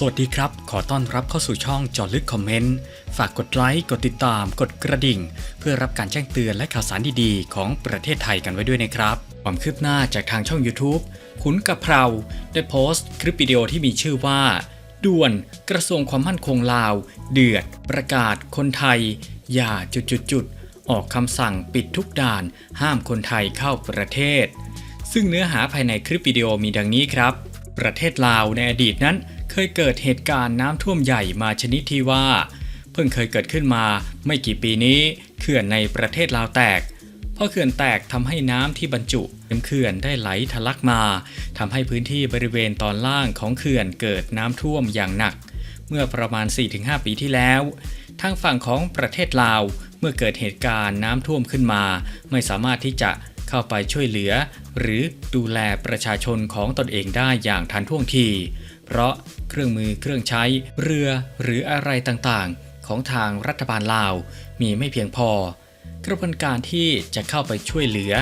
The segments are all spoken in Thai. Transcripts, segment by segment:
สวัสดีครับ ขอต้อนรับเข้าสู่ช่องจอลึกคอมเมนต์ ฝากกดไลค์ กดติดตาม กดกระดิ่ง เพื่อรับการแจ้งเตือนและข่าวสารดีๆ ของประเทศไทยกันไว้ด้วยนะครับ ความคืบหน้าจากทางช่อง YouTube ขุนกะเพราได้โพสต์คลิปวิดีโอที่มีชื่อว่า ด่วนกระทรวงความมั่นคงลาว เดือด ประกาศคนไทย อย่าจุดๆๆออกคำสั่งปิดทุกด่าน ห้ามคนไทยเข้าประเทศ ซึ่งเนื้อหาภายในคลิปวิดีโอมีดังนี้ครับ ประเทศลาวในอดีตนั้น เคยเกิดเหตุการณ์น้ำท่วมใหญ่มาชนิดที่ว่า เพิ่งเคยเกิดขึ้นมาไม่กี่ปีนี้เขื่อนในประเทศลาวแตกพอเขื่อนแตกทำให้น้ำที่บรรจุเต็มเขื่อนได้ไหลทะลักมาทำให้พื้นที่บริเวณตอนล่างของเขื่อนเกิดน้ำท่วมอย่างหนัก เมื่อประมาณ 4-5 ปีที่แล้ว ทางฝั่งของประเทศลาวเมื่อเกิดเหตุการณ์น้ำท่วมขึ้นมา ไม่สามารถที่จะเข้าไปช่วยเหลือ หรือดูแลประชาชนของตนเองได้อย่างทันท่วงที เพราะเครื่องมือเครื่องใช้เรือหรืออะไรต่างๆ ของทางรัฐบาลลาวมีไม่เพียงพอกระบวนการที่จะเข้าไปช่วยเหลือ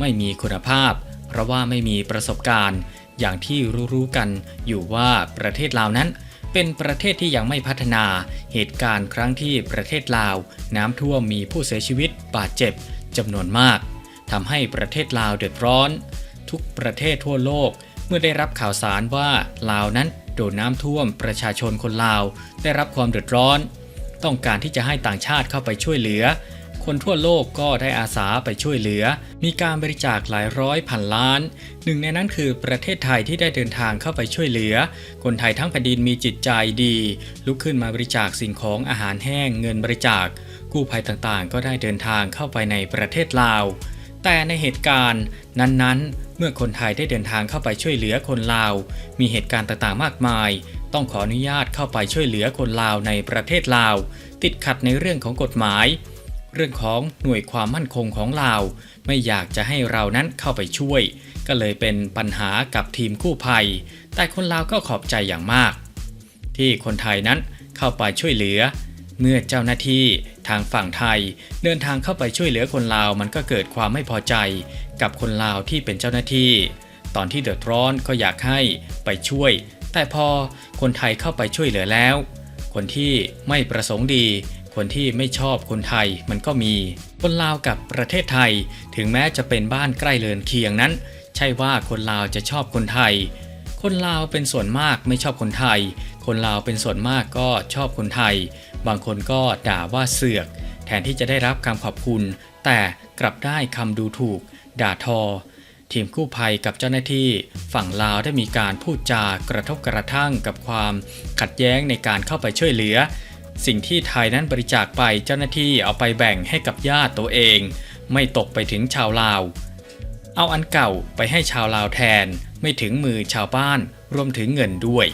ไม่มีคุณภาพ เพราะว่าไม่มีประสบการณ์ อย่างที่รู้ๆกันอยู่ว่าประเทศลาวนั้น เป็นประเทศที่ยังไม่พัฒนา เหตุการณ์ครั้งที่ประเทศลาว น้ำท่วมมีผู้เสียชีวิตบาดเจ็บจำนวนมากทำให้ประเทศลาวเดือดร้อน ทุกประเทศทั่วโลกเมื่อได้รับข่าวสารว่าลาวนั้น โดนน้ำท่วมประชาชนคนลาว ได้รับความเดือดร้อน ต้องการที่จะให้ต่างชาติเข้าไปช่วยเหลือ คนทั่วโลกก็ได้อาสาไปช่วยเหลือ มีการบริจาคหลายร้อยพันล้าน หนึ่งในนั้นคือประเทศไทยที่ได้เดินทางเข้าไปช่วยเหลือ คนไทยทั้งแผ่นดินมีจิตใจดี ลุกขึ้นมาบริจาคสิ่งของอาหารแห้งเงินบริจาค กู้ภัยต่างๆ ก็ได้เดินทางเข้าไปในประเทศลาว แต่ในเหตุการณ์นั้นๆ เมื่อคนไทยได้เดินทางเข้าไปช่วยเหลือคนลาว มีเหตุการณ์ต่างๆมากมาย ต้องขออนุญาตเข้าไปช่วยเหลือคนลาวในประเทศลาว ติดขัดในเรื่องของกฎหมาย เรื่องของหน่วยความมั่นคงของลาว ไม่อยากจะให้เรานั้นเข้าไปช่วย ก็เลยเป็นปัญหากับทีมกู้ภัย แต่คนลาวก็ขอบใจอย่างมาก ที่คนไทยนั้นเข้าไปช่วยเหลือ เมื่อเจ้าหน้าที่างฝั่งไทย เดินทางเข้าไปช่วยเหลือคนลาวมันก็เกิดความไม่พอใจกับคนลาวที่เป็นเจ้าหน้าที่ ตอนที่เดือดร้อนก็อยากให้ไปช่วย แต่พอคนไทยเข้าไปช่วยเหลือแล้ว คนที่ไม่ประสงค์ดี คนที่ไม่ชอบคนไทยมันก็มี คนลาวกับประเทศไทย ถึงแม้จะเป็นบ้านใกล้เลือนเคียงนั้น ใช่ว่าคนลาวจะชอบคนไทยคนลาวเป็นส่วนมากไม่ชอบคนไทย คนลาวเป็นส่วนมากก็ชอบคนไทย บางคนก็ด่าว่าเสือก แทนที่จะได้รับคำขอบคุณ แต่กลับได้คำดูถูก ด่าทอ ทีมกู้ภัยกับเจ้าหน้าที่ ฝั่งลาวได้มีการพูดจากระทบกระทั่งกับความขัดแย้งในการเข้าไปช่วยเหลือ สิ่งที่ไทยนั้นบริจาคไปเจ้าหน้าที่เอาไปแบ่งให้กับญาติตัวเอง ไม่ตกไปถึงชาวลาว เอาอันเก่าไปให้ชาวลาวแทน ไม่ถึงมือชาวบ้านรวมถึงเงินด้วย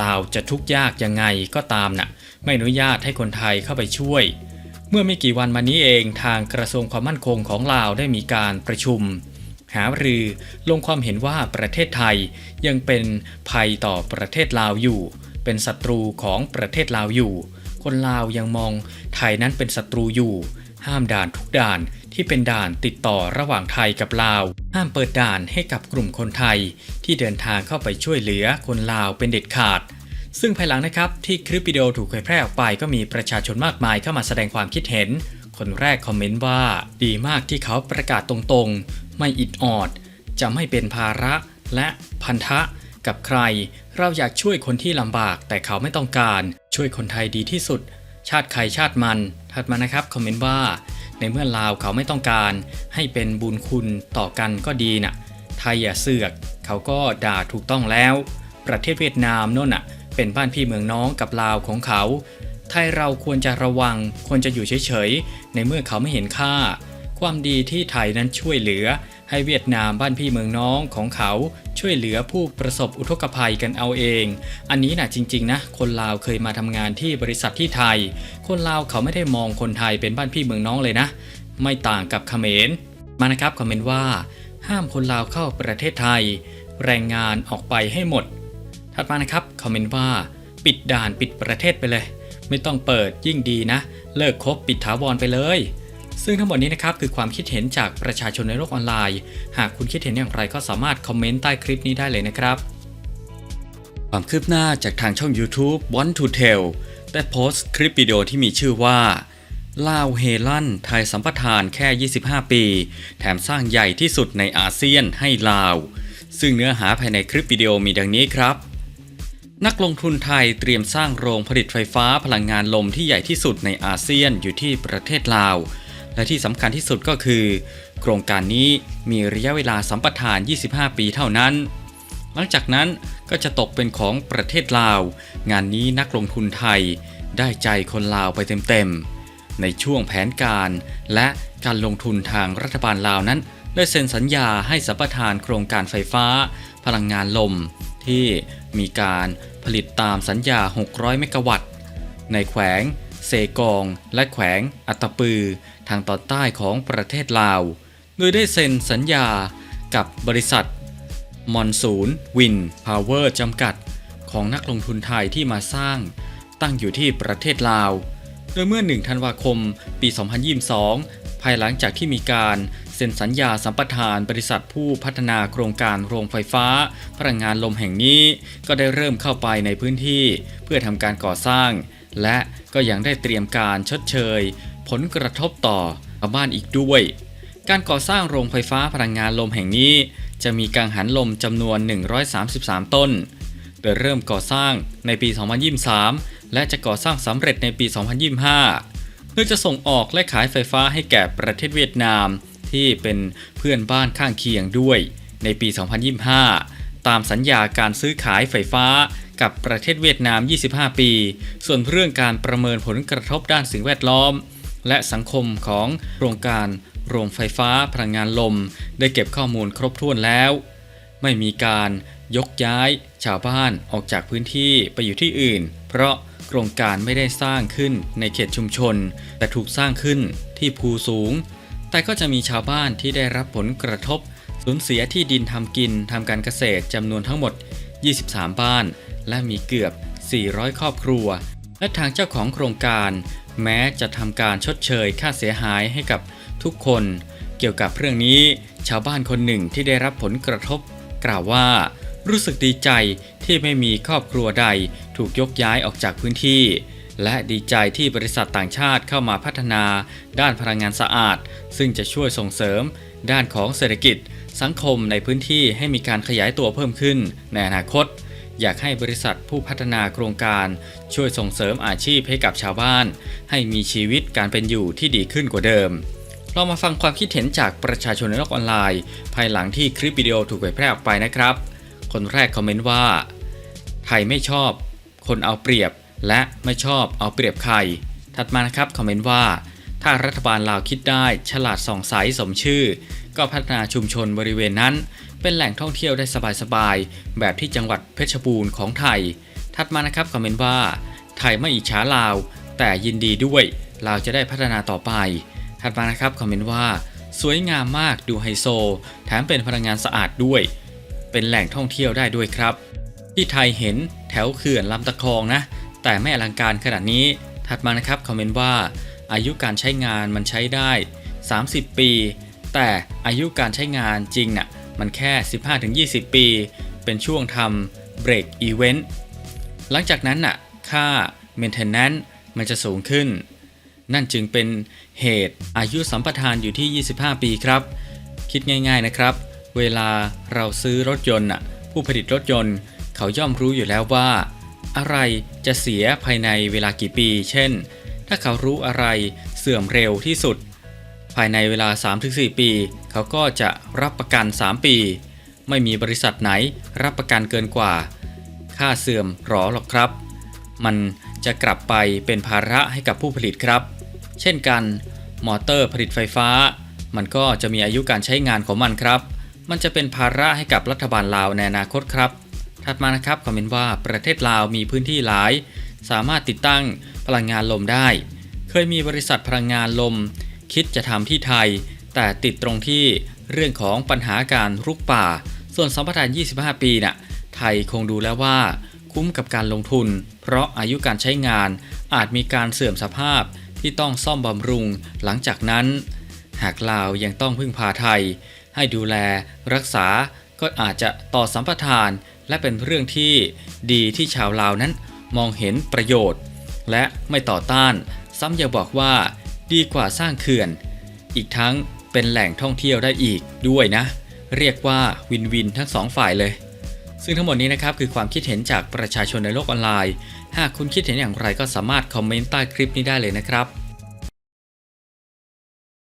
ลาวจะทุกข์ยากยังไงก็ตามน่ะไม่อนุญาตให้คนไทยเข้าไปช่วย เมื่อไม่กี่วันมานี้เองทางกระทรวงความมั่นคงของลาวได้มีการประชุม หารือลงความเห็นว่าประเทศไทยยังเป็นภัยต่อประเทศลาวอยู่ เป็นศัตรูของประเทศลาวอยู่ คนลาวยังมองไทยนั้นเป็นศัตรูอยู่ ห้ามด่านทุกด่าน ที่เป็นด่านติดต่อระหว่างไทยกับลาว ห้ามเปิดด่านให้กับกลุ่มคนไทย ที่เดินทางเข้าไปช่วยเหลือคนลาวเป็นเด็ดขาด ซึ่งภายหลังนะครับที่คลิปวิดีโอถูกเผยแพร่ออกไปก็มีประชาชนมากมายเข้ามาแสดงความคิดเห็น คนแรกคอมเมนต์ว่า ดีมากที่เขาประกาศตรงๆ ไม่อิดออด จะไม่เป็นภาระและพันธะกับใคร เราอยากช่วยคนที่ลำบากแต่เขาไม่ต้องการ ช่วยคนไทยดีที่สุด ชาติใครชาติมัน ถัดมานะครับคอมเมนต์ว่า ในเมื่อลาวเขาไม่ต้องการให้เป็นบุญคุณต่อกันก็ดีน่ะไทยอย่าเสือกเขาก็ด่าถูกต้องแล้ว ประเทศเวียดนามโน่นน่ะ เป็นบ้านพี่เมืองน้องกับลาวของเขา ไทยเราควรจะระวังควรจะอยู่เฉยๆในเมื่อเขาไม่เห็นค่า ความดีที่ไทยนั้นช่วยเหลือ ให้เวียดนามบ้านพี่เมืองน้องของเขาช่วยเหลือผู้ประสบอุทกภัยกันเอาเอง อันนี้นะจริง ๆ นะ คนลาวเคยมาทำงานที่บริษัทที่ไทย คนลาวเขาไม่ได้มองคนไทยเป็นบ้านพี่เมืองน้องเลยนะ ไม่ต่างกับเขมรมานะครับคอมเมนต์ว่า ห้ามคนลาวเข้าประเทศไทย แรงงานออกไปให้หมด ถัดมานะครับคอมเมนต์ว่า ปิดด่านปิดประเทศไปเลย ไม่ต้องเปิดยิ่งดีนะ เลิกคบปิดถาวรไปเลย ซึ่งทั้งหมดนี้นะครับคือความคิดเห็นจากประชาชนในโลกออนไลน์ หากคุณคิดเห็นอย่างไรก็สามารถคอมเมนต์ใต้คลิปนี้ได้เลยนะครับ ความคืบหน้าจากทางช่อง YouTube Want to Tell ได้โพสต์คลิปวิดีโอที่มีชื่อว่าลาวเฮลันไทยสัมปทานแค่ 25 ปี แถมสร้างใหญ่ที่สุดในอาเซียนให้ลาว ซึ่งเนื้อหาภายในคลิปวิดีโอมีดังนี้ครับ นักลงทุนไทยเตรียมสร้างโรงผลิตไฟฟ้าพลังงานลมที่ใหญ่ที่สุดในอาเซียนอยู่ที่ประเทศลาว และที่สำคัญที่สุดก็คือ โครงการนี้มีระยะเวลาสัมปทาน 25 ปีเท่านั้น หลังจากนั้นก็จะตกเป็นของประเทศลาว งานนี้นักลงทุนไทย ได้ใจคนลาวไปเต็มๆ ในช่วงแผนการและการลงทุนทางรัฐบาลลาวนั้น ได้เซ็นสัญญาให้สัมปทานโครงการไฟฟ้า พลังงานลม ที่มีการผลิตตามสัญญา 600 เมกะวัตต์ ในแขวง เซกอง และแขวงอัตปือ ทางตอนใต้ของประเทศลาว โดยได้เซ็นสัญญากับบริษัทมอนซูนวินพาวเวอร์จำกัด ของนักลงทุนไทยที่มาสร้าง ตั้งอยู่ที่ประเทศลาว โดยเมื่อ 1 ธันวาคม ปี 2022 ภายหลังจากที่มีการเซ็นสัญญาสัมปทานบริษัทผู้พัฒนาโครงการโรงไฟฟ้า พลังงานลมแห่งนี้ ก็ได้เริ่มเข้าไปในพื้นที่ เพื่อทำการก่อสร้าง และก็ยังได้เตรียมการชดเชย ผลกระทบต่อชาวบ้านอีกด้วย การก่อสร้างโรงไฟฟ้าพลังงานลมแห่งนี้ จะมีกังหันลมจำนวน 133 ต้น โดยเริ่มก่อสร้างในปี 2023 และจะก่อสร้างสำเร็จในปี 2025โดยจะส่งออกและขายไฟฟ้าให้แก่ประเทศเวียดนามที่เป็นเพื่อนบ้านข้างเคียงด้วยในปี 2025 ตามสัญญาการซื้อขายไฟฟ้า กับประเทศเวียดนาม 25 ปี ส่วนเรื่องการประเมินผลกระทบด้านสิ่งแวดล้อม และสังคมของโครงการโรงไฟฟ้าพลังงานลม ได้เก็บข้อมูลครบถ้วนแล้ว ไม่มีการยกย้ายชาวบ้านออกจากพื้นที่ไปอยู่ที่อื่น เพราะโครงการไม่ได้สร้างขึ้นในเขตชุมชน แต่ถูกสร้างขึ้นที่ภูสูง แต่ก็จะมีชาวบ้านที่ได้รับผลกระทบสูญเสียที่ดินทำกินทำการเกษตรจำนวนทั้งหมด 23 บ้าน และมีเกือบ 400 ครอบครัว และทางเจ้าของโครงการ แม้จะทำการชดเชยค่าเสียหายให้กับทุกคน เกี่ยวกับเรื่องนี้ชาวบ้านคนหนึ่งที่ได้รับผลกระทบ กล่าวว่ารู้สึกดีใจที่ไม่มีครอบครัวใดถูกยกย้ายออกจากพื้นที่ และดีใจที่บริษัทต่างชาติเข้ามาพัฒนา ด้านพลังงานสะอาด ซึ่งจะช่วยส่งเสริม ด้านของเศรษฐกิจ สังคมในพื้นที่ให้มีการขยายตัวเพิ่มขึ้นในอนาคต อยากให้บริษัทผู้พัฒนาโครงการ ช่วยส่งเสริมอาชีพให้กับชาวบ้าน ให้มีชีวิตการเป็นอยู่ที่ดีขึ้นกว่าเดิม เรามาฟังความคิดเห็นจากประชาชนในโลกออนไลน์ ภายหลังที่คลิปวิดีโอถูกเผยแพร่ออกไปนะครับ คนแรกคอมเมนต์ว่า ไทยไม่ชอบ คนเอาเปรียบ และไม่ชอบเอาเปรียบใคร ถัดมานะครับคอมเมนต์ว่าถ้ารัฐบาลลาวคิดได้ฉลาดส่องใสสมชื่อ ก็พัฒนาชุมชนบริเวณนั้น เป็นแหล่งท่องเที่ยวได้สบายๆ แบบที่จังหวัดเพชรบูรณ์ของไทย ถัดมานะครับคอมเมนต์ว่า ไทยไม่อิจฉาลาว แต่ยินดีด้วยลาวจะได้พัฒนาต่อไป ถัดมานะครับคอมเมนต์ว่า สวยงามมากดูไฮโซ แถมเป็นพลังงานสะอาดด้วย เป็นแหล่งท่องเที่ยวได้ด้วยครับ ที่ไทยเห็นแถวเขื่อนลำตะคองนะ แต่ไม่อลังการขนาดนี้ ถัดมานะครับคอมเมนต์ว่าอายุการใช้งานมันใช้ได้ 30 ปี แต่อายุการใช้งานจริงน่ะมันแค่ 15-20 ปี เป็นช่วงทำเบรกอีเวนต์หลังจากนั้นน่ะค่า maintenance มันจะสูงขึ้น นั่นจึงเป็นเหตุอายุสัมปทานอยู่ที่ 25 ปีครับ คิดง่ายๆนะครับ เวลาเราซื้อรถยนต์น่ะผู้ผลิตรถยนต์เขาย่อมรู้อยู่แล้วว่า อะไรจะเสียภายในเวลากี่ปี เช่น ถ้าเขารู้อะไรเสื่อมเร็วที่สุด ภายในเวลา 3-4 ปี เขาก็จะรับประกัน 3 ปี ไม่มีบริษัทไหนรับประกันเกินกว่า ค่าเสื่อมหรอหรอกครับ มันจะกลับไปเป็นภาระให้กับผู้ผลิตครับ เช่นกัน มอเตอร์ผลิตไฟฟ้า มันก็จะมีอายุการใช้งานของมันครับ มันจะเป็นภาระให้กับรัฐบาลลาวในอนาคตครับ ถัดมานะครับคอมเมนต์ว่าประเทศลาวมีพื้นที่หลาย สามารถติดตั้งพลังงานลมได้ เคยมีบริษัทพลังงานลม คิดจะทำที่ไทย แต่ติดตรงที่เรื่องของปัญหาการรุกป่า ส่วนสัมปทาน 25 ปีน่ะไทยคงดูแล้วว่า คุ้มกับการลงทุน เพราะอายุการใช้งานอาจมีการเสื่อมสภาพที่ต้องซ่อมบำรุงหลังจากนั้น หากลาวยังต้องพึ่งพาไทย ให้ดูแลรักษาก็อาจจะต่อสัมปทาน และเป็นเรื่องที่ดีที่ชาวลาวนั้นมองเห็นประโยชน์ และไม่ต่อต้าน ซ้ำยังบอกว่า ดีกว่าสร้างเขื่อน อีกทั้งเป็นแหล่งท่องเที่ยวได้อีกด้วยนะ เรียกว่าวินวินทั้งสองฝ่ายเลย ซึ่งทั้งหมดนี้นะครับคือความคิดเห็นจากประชาชนในโลกออนไลน์ หากคุณคิดเห็นอย่างไรก็สามารถคอมเมนต์ใต้คลิปนี้ได้เลยนะครับ